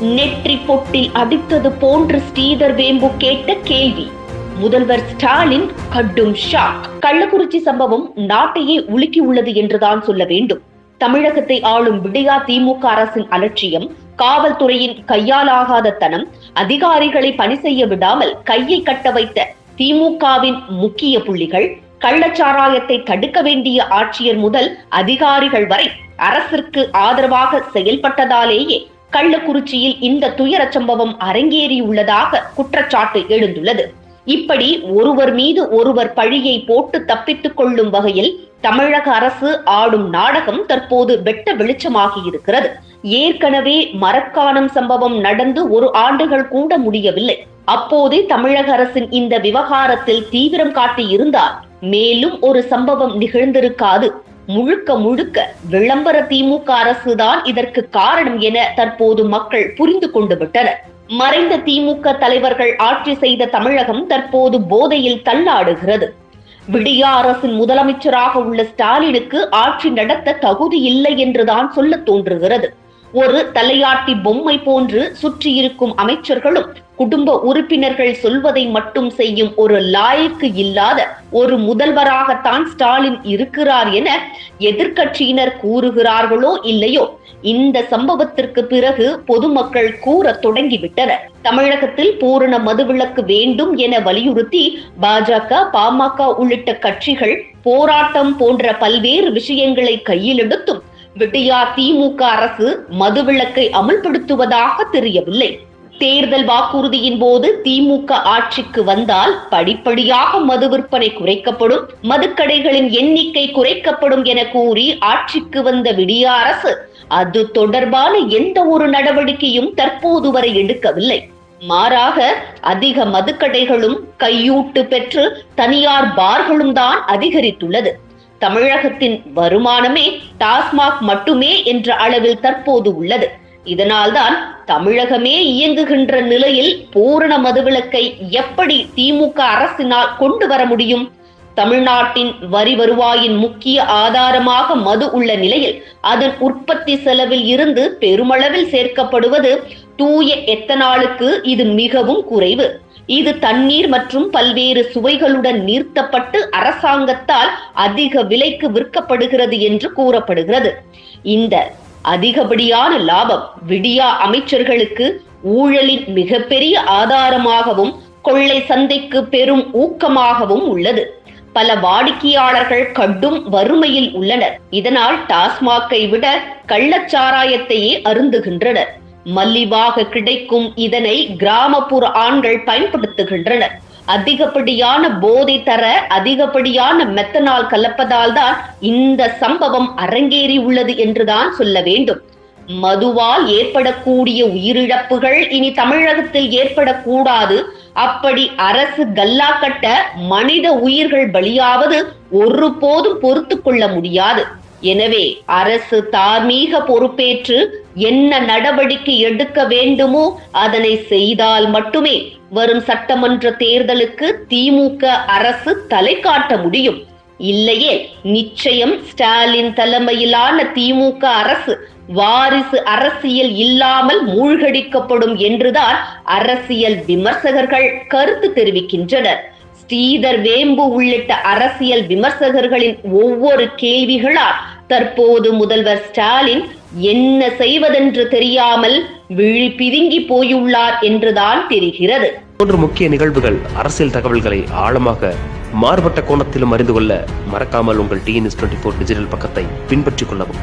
நெற்றி பொட்டில் அடித்தது போன்று ஸ்ரீதர் வேம்பு கேட்ட கேள்வி. முதல்வர் ஸ்டாலின் கடும் ஷாக். கள்ளக்குறிச்சி சம்பவம் நாட்டையே உலுக்கி உள்ளது என்றுதான் சொல்ல வேண்டும். தமிழகத்தை ஆளும் விடியா திமுக அரசின் அலட்சியம் காவல்துறையின் கையாலாகாத தனம் அதிகாரிகளை பணி செய்ய விடாமல் கையை கட்ட வைத்த திமுகவின் முக்கிய புள்ளிகள் கள்ளச்சாராயத்தை தடுக்க வேண்டிய ஆட்சியர் முதல் அதிகாரிகள் வரை அரசிற்கு ஆதரவாக செயல்பட்டதாலேயே கள்ளக்குறிச்சியில் இந்த துயர சம்பவம் அரங்கேறியுள்ளதாக குற்றச்சாட்டு எழுந்துள்ளது. இப்படி ஒருவர் மீது ஒருவர் பழியை போட்டு தப்பித்துக் கொள்ளும் வகையில் தமிழக அரசு ஆடும் நாடகம் தற்போது வெட்ட வெளிச்சமாகி இருக்கிறது. ஏற்கனவே மரக்காணம் சம்பவம் நடந்து ஒரு ஆண்டுகள் கூட முடியவில்லை. அப்போதே தமிழக அரசின் இந்த விவகாரத்தில் தீவிரம் காட்டி இருந்தால் மேலும் ஒரு சம்பவம் நிகழ்ந்திருக்காது. முழுக்க முழுக்க விளம்பர திமுக அரசுதான் இதற்கு காரணம் என தற்போது மக்கள் புரிந்து கொண்டு விட்டனர். மறைந்த திமுக தலைவர்கள் ஆட்சி செய்த தமிழகம் தற்போது போதையில் தள்ளாடுகிறது. விடியா அரசின் முதலமைச்சராக உள்ள ஸ்டாலினுக்கு ஆட்சி நடத்த தகுதி இல்லை என்றுதான் சொல்ல தோன்றுகிறது. ஒரு தலையாட்டி பொம்மை போன்று சுற்றியிருக்கும் அமைச்சர்களும் குடும்ப உறுப்பினர்கள் சொல்வதை மட்டும் செய்யும் ஒரு லாய்க்கு இல்லாத ஒரு முதல்வராகத்தான் ஸ்டாலின் இருக்கிறார் என எதிர்கட்சியினர் கூறுகிறார்களோ இல்லையோ இந்த சம்பவத்திற்கு பிறகு பொதுமக்கள் கூற தொடங்கிவிட்டனர். தமிழகத்தில் பூரண மதுவிலக்கு வேண்டும் என வலியுறுத்தி பாஜக பாமக உள்ளிட்ட கட்சிகள் போராட்டம் போன்ற பல்வேறு விஷயங்களை கையில் எடுத்தும் விடியா திமுக அரசு மதுவிலக்கை அமல்படுத்துவதாக தெரியவில்லை. தேர்தல் வாக்குறுதியின் போது திமுக ஆட்சிக்கு வந்தால் படிப்படியாக மது விற்பனை குறைக்கப்படும் மதுக்கடைகளின் எண்ணிக்கை குறைக்கப்படும் என கூறி ஆட்சிக்கு வந்த விடிய அரசு அது தொடர்பான எந்த ஒரு நடவடிக்கையும் தற்போது வரை எடுக்கவில்லை. மாறாக அதிக மதுக்கடைகளும் கையூட்டு பெற்று தனியார் பார்களும் தான் அதிகரித்துள்ளது. தமிழகத்தின் வருமானமே டாஸ்மாக் மட்டுமே என்ற அளவில் தற்போது உள்ளது. இதனால்தான் தமிழகமே இயங்குகின்ற நிலையில் பூரண மதுவிலக்கை எப்படி திமுக அரசினால் கொண்டு வர முடியும்? தமிழ்நாட்டின் வரி வருவாயின் முக்கிய ஆதாரமாக மது உள்ள நிலையில் அதன் உற்பத்தி செலவில் இருந்து பெருமளவில் சேர்க்கப்படுவது தூய எத்தனாலுக்கு இது மிகவும் குறைவு. இது தண்ணீர் மற்றும் பல்வேறு சுவைகளுடன் நீர்த்தப்பட்டு அரசாங்கத்தால் அதிக விலைக்கு விற்கப்படுகிறது என்று கூறப்படுகிறது. இந்த அதிகப்படியான லாபம் விடியா அமைச்சர்களுக்கு ஊழலின் மிகப்பெரிய ஆதாரமாகவும் கொள்ளை சந்தைக்கு பெரும் ஊக்கமாகவும் உள்ளது. பல வாடிக்கையாளர்கள் கடும் வறுமையில் உள்ளனர். இதனால் டாஸ்மாக்கை விட கள்ளச்சாராயத்தையே அருந்துகின்றனர். மலிவாக கிடைக்கும் இதனை கிராமப்புற ஆண்கள் பயன்படுத்துகின்றனர். அதிகப்படியான போதை தர அதிகப்படியான மெத்தனால் கலப்பதால் தான் இந்த சம்பவம் அரங்கேறி உள்ளது என்றுதான் சொல்ல வேண்டும். மதுவால் ஏற்படக்கூடிய உயிரிழப்புகள் இனி தமிழகத்தில் ஏற்படக்கூடாது. அப்படி அரசு கல்லா கட்ட மனித உயிர்கள் பலியாவது ஒருபோதும் பொறுத்து கொள்ள முடியாது. எனவே அரசு தார்மீக பொறுப்பேற்று என்ன நடவடிக்கை எடுக்க வேண்டுமோ அதனை செய்தால் மட்டுமே வரும் சட்டமன்ற தேர்தலுக்கு திமுக அரசு தலை காட்ட முடியும். இல்லையே நிச்சயம் ஸ்டாலின் தலைமையிலான திமுக அரசு வாரிசு அரசியல் இல்லாமல் மூழ்கடிக்கப்படும் என்றுதான் அரசியல் விமர்சகர்கள் கருத்து தெரிவிக்கின்றனர். ஸ்ரீதர் வேம்பு உள்ளிட்ட அரசியல் விமர்சகர்களின் ஒவ்வொரு கேள்விகளால் தற்போது முதல்வர் ஸ்டாலின் என்ன செய்வதென்று தெரியாமல் விழி பிதுங்கி போயுள்ளார் என்றுதான் தெரிகிறது. போன்ற முக்கிய நிகழ்வுகள் அரசியல் தகவல்களை ஆழமாக மாறுபட்ட கோணத்திலும் அறிந்து கொள்ள மறக்காமல் உங்கள் டிஎன்எஸ் டுவெண்ட்டி ஃபோர் டிஜிட்டல் பக்கத்தை பின்பற்றிக் கொள்ளவும்.